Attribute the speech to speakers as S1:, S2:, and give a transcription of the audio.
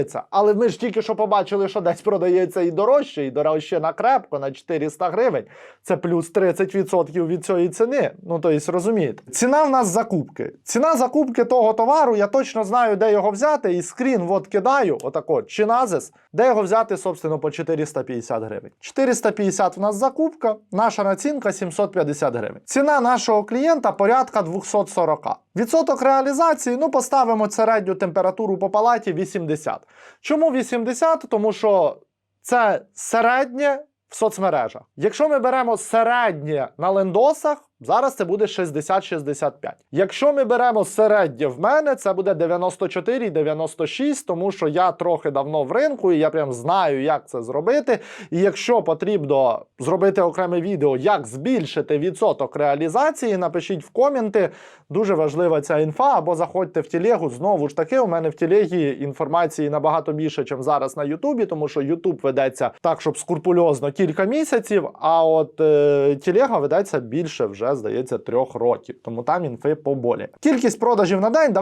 S1: продається. Але ми ж тільки що побачили, що десь продається і дорожче, і дорожче на крепко, на 400 гривень. Це плюс 30% від цієї ціни. Ну, то есть, розумієте. Ціна в нас закупки. Ціна закупки того товару, я точно знаю, де його взяти, і скрін от кидаю, отако, чиназис, де його взяти, собственно, по 450 гривень. 450 в нас закупка, наша націнка 750 гривень. Ціна нашого клієнта порядка 240. Відсоток реалізації, ну, поставимо середню температуру по палаті 80. Чому 80? Тому що це середнє в соцмережах. Якщо ми беремо середнє на лендосах, зараз це буде 60-65. Якщо ми беремо середнє в мене, це буде 94-96, тому що я трохи давно в ринку і я прям знаю, як це зробити. І якщо потрібно зробити окреме відео, як збільшити відсоток реалізації, напишіть в коменти. Дуже важлива ця інфа, або заходьте в телегу. Знову ж таки, у мене в телегі інформації набагато більше, ніж зараз на Ютубі, тому що Ютуб ведеться так, щоб скрупульозно кілька місяців. А от е, телега ведеться більше вже, здається, трьох років. Тому там інфи поболі. Кількість продажів на день. Давайте